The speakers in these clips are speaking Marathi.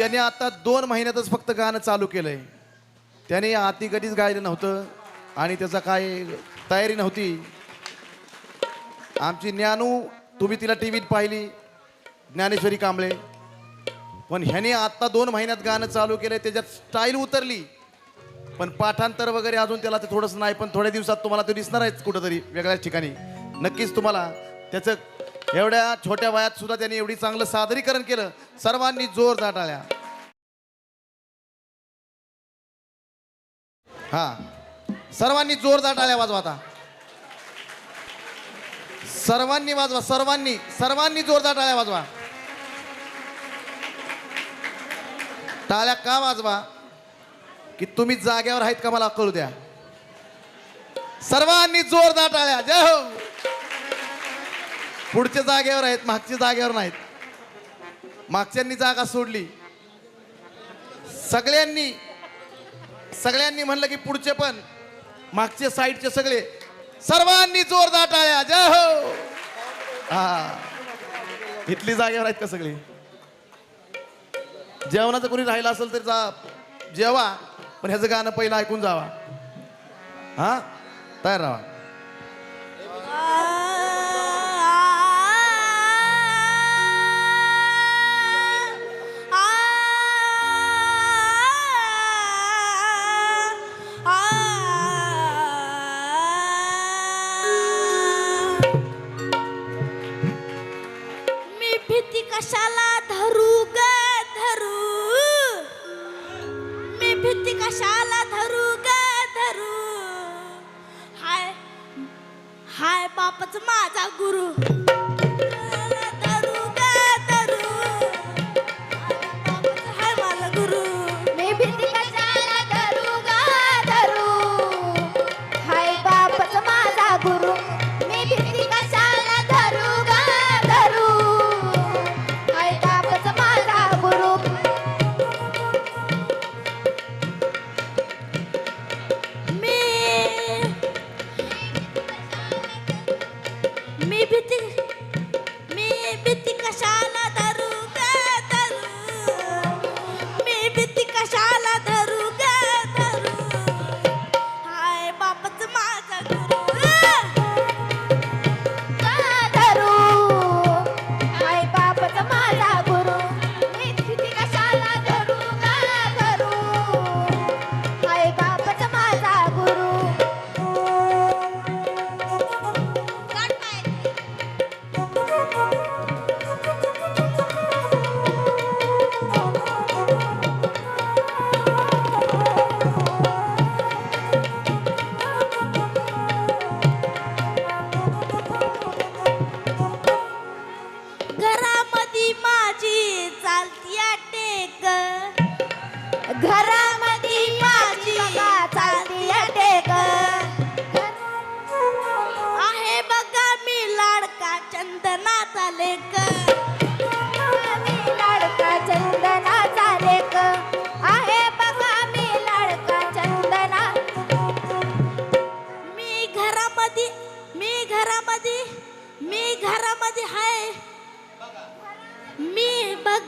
त्याने आता दोन महिन्यातच फक्त गाणं चालू केलंय. त्याने आती कधीच गायलं नव्हतं आणि त्याचा काय तयारी नव्हती. आमची ज्ञानू तुम्ही तिला टी व्हीत पाहिली ज्ञानेश्वरी कांबळे. पण ह्याने आत्ता दोन महिन्यात गाणं चालू केलंय त्याच्यात स्टाईल उतरली. पण पाठांतर वगैरे अजून त्याला ते थोडंसं नाही पण थोड्या दिवसात तुम्हाला ते दिसणार आहे कुठंतरी वेगळ्याच ठिकाणी. नक्कीच तुम्हाला त्याचं एवढ्या छोट्या वयात सुद्धा त्यांनी एवढी चांगलं सादरीकरण केलं. सर्वांनी जोर टाळ्या हा. सर्वांनी जोरदार टाळ्या वाजवा आता. सर्वांनी वाजवा सर्वांनी सर्वांनी जोरदार टाळ्या वाजवा. टाळ्या का वाजवा? की तुम्ही जाग्यावर आहेत का मला कळू द्या? सर्वांनी जोरदार टाळ्या जय हो! पुढच्या जागेवर आहेत मागच्या जागेवर नाहीत. मागच्यांनी जागा सोडली. सगळ्यांनी सगळ्यांनी म्हणलं की पुढचे पण मागचे साईडचे सगळे. सर्वांनी जोरदार टाळ्या. जय हो! हा. इथली जागेवर आहेत का सगळे? जेवणाचं कोणी राहिलं असेल तर जा. जेवा पण ह्याचं गाणं पहिलं ऐकून जावा. हा? तयार राहा.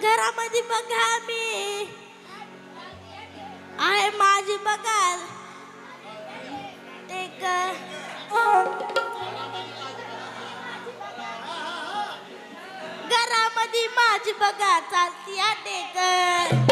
घरामध्ये बघा मी आहे माझी बघाल. टेक घरामध्ये माझी बघा चालती टेक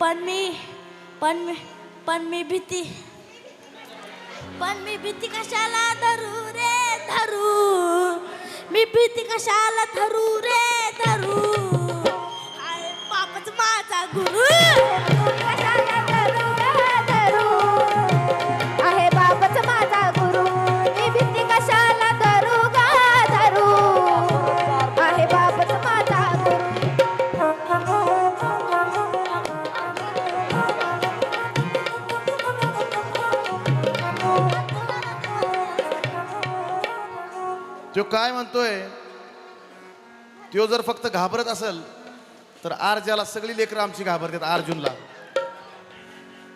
पण मी पण मी पण मी भीती. पण मी भीती कशाला धरू रे धरू? मी भीती कशाला धरू रे धरू? बापच माझा गुरु. काय म्हणतोय? तो जर फक्त घाबरत असेल तर आरज्याला सगळी लेकरं आमची घाबरतात अर्जुनला.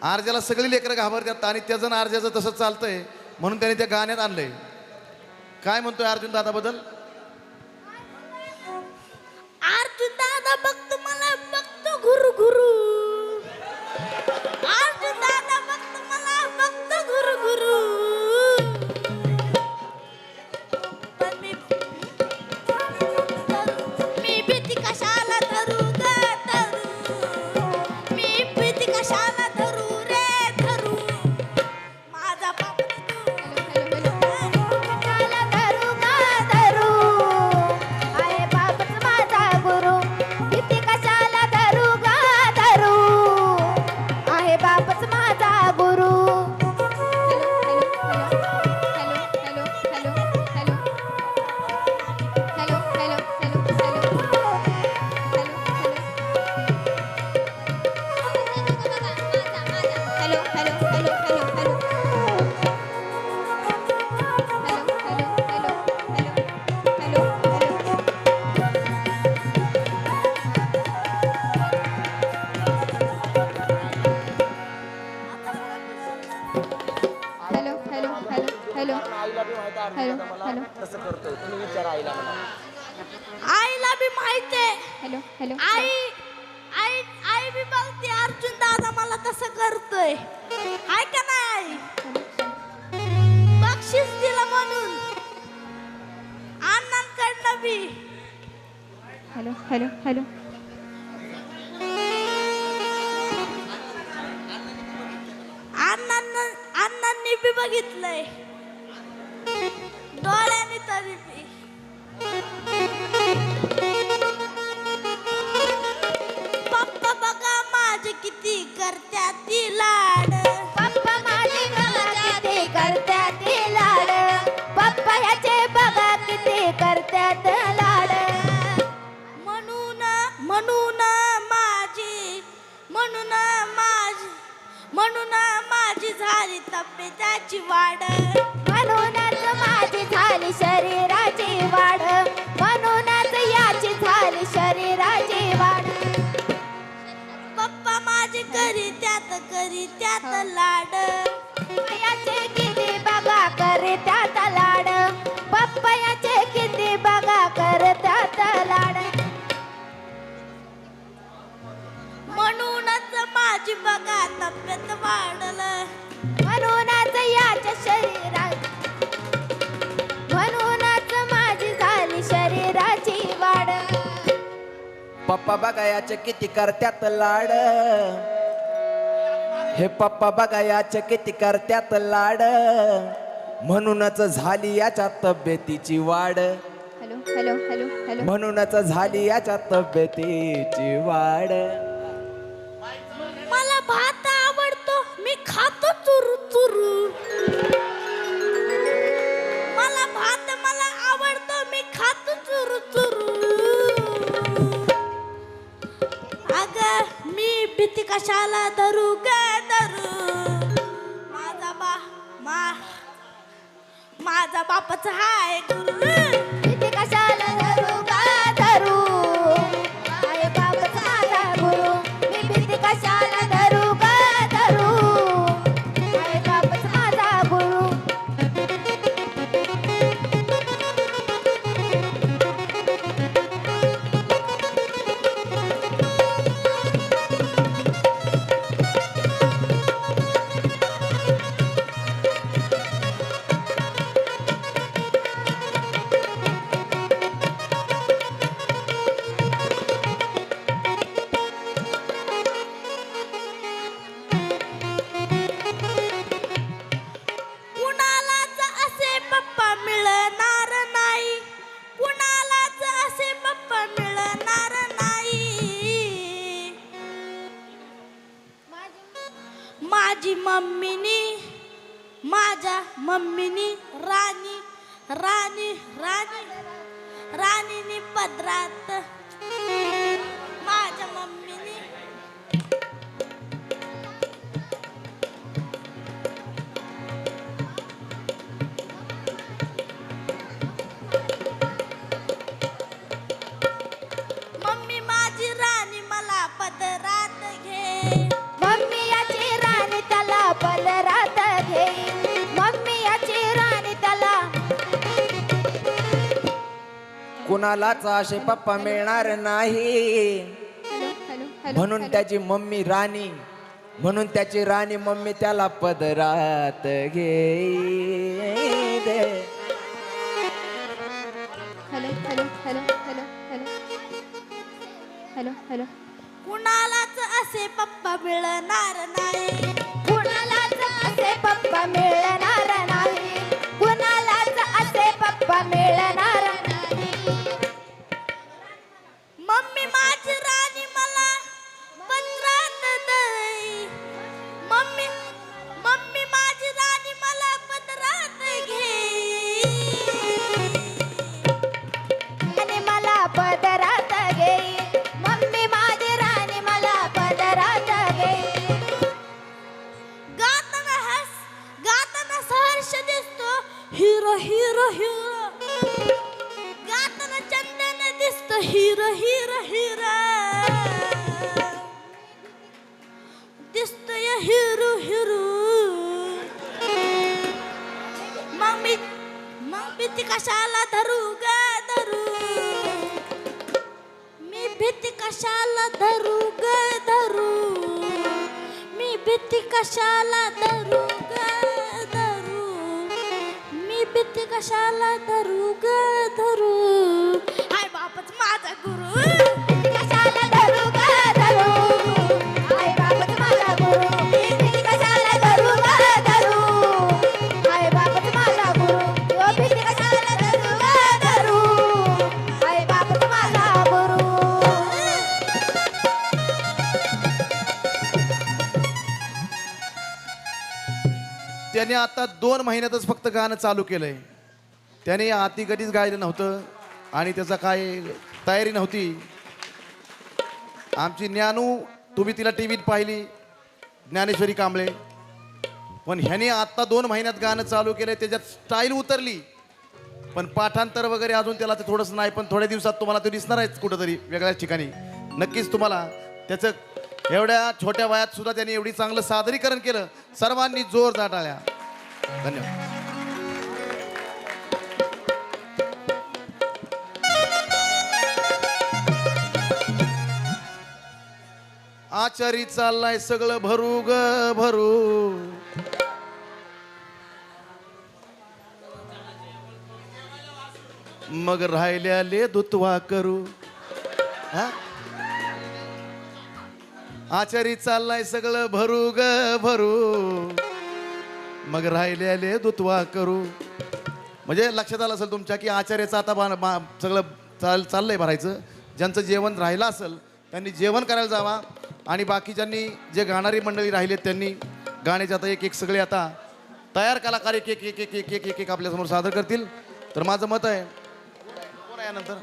आरज्याला सगळी लेकरं घाबरतात आणि त्याचं आरज्याचं तसं चालतंय म्हणून त्याने त्या गाण्यात आणलंय. काय म्हणतोय अर्जुन दादाबद्दल अर्जुन दादा बघतो मला बघतो गुरु घुरू भीती आईला बी माहिती आहे. Hello hello. आई आई आई बी बघते अर्जुन दादा मला कसं करतोय. हाय का नाही बक्षीस दिलं म्हणून. अण्णांकडनं बी. Hello hello hello. अण्णांना अण्णांनी बी बघितलंय. डोळ्याने तरी बी. पप्पा बघा माझे किती करत्यात ती लाड. पप्पा माझे बघा किती करत्यात लाड. पप्पा ह्याचे बघा किती करत्यात लाड. म्हणून म्हणून माझी म्हणून माझी म्हणून माझी झाली तब्येताची वाढ. करी त्यात करी त्यात लाड. याचे किती बघा करे त्यात लाड. पप्पयाचे किती बघा कर त्यात लाड. म्हणूनच माझी बघा तब्येत वाढलं. म्हणूनच याच्या शरीरात. म्हणूनच माझी झाली शरीराची वाढ. पप्पा बघा याचे किती करत्यात लाड. हे पप्पा बघा याचे किती करत्यात लाड. म्हणूनच झाली याच्या तब्येतीची वाढ. Hello hello hello hello. म्हणूनच झाली याच्या तब्येतीची वाढ. मला भात आवडतो मी खातो चुरू चुरू. मला भात मला आवडतो मी खातो चुरू चुरू. अग मी भीती कशाला धरू ग? माझा बापच हाय गुरु. मम्मीनी माझ्या मम्मीनी राणी राणी राणी राणीनी पदरात. माझ्या मम्मीनी. मम्मी माझी राणी मला पदरात कुणालाच असे पप्पा मिळणार नाही. म्हणून त्याची मम्मी राणी म्हणून त्याची राणी मम्मी त्याला पदरात घे हॅलो हॅलो. कुणालाच असे पप्पा मिळणार नाही. कुणालाच असे पप्पा मिळणार हिरो हिरू मग मी मग भीती कशाला धरू ग धरू मी भीती कशाला धरू ग धरू मी भीती कशाला धरू ग धरू मी भीती कशाला धरू ग धरू आता दोन महिन्यातच फक्त गाणं चालू केलंय. त्याने आती कधीच गायलं नव्हतं आणि त्याचा काय तयारी नव्हती. आमची ज्ञानू तुम्ही तिला टी व्हीत पाहिली ज्ञानेश्वरी कांबळे. पण ह्याने आत्ता दोन महिन्यात गाणं चालू केलंय त्याच्यात स्टाईल उतरली. पण पाठांतर वगैरे अजून त्याला ते थोडंसं नाही पण थोड्या दिवसात तुम्हाला ते दिसणार आहेच कुठंतरी वेगळ्याच ठिकाणी. नक्कीच तुम्हाला त्याचं एवढ्या छोट्या वयात सुद्धा त्यांनी एवढी चांगलं सादरीकरण केलं. सर्वांनी जोर टाळ्या. धन्यवाद. आचारी चाललाय सगळं भरू ग भरू. मग राहिल्याले दुत्वा करू. हा? आचारी चाललाय सगळं भरू ग भरू. मग राहिलेले दुत्वा करू. म्हणजे लक्षात आलं असेल तुमच्या की आचार्याचं आता बा बा सगळं चाल चाललंय भरायचं. ज्यांचं जेवण राहिलं असेल त्यांनी जेवण करायला जावा. आणि बाकीच्यांनी जे गाणारी मंडळी राहिले त्यांनी गाण्याचे आता एक एक सगळे आता तयार कलाकार एक एक एक एक एक एक एक आपल्यासमोर सादर करतील. तर माझं मत आहे आहे यानंतर?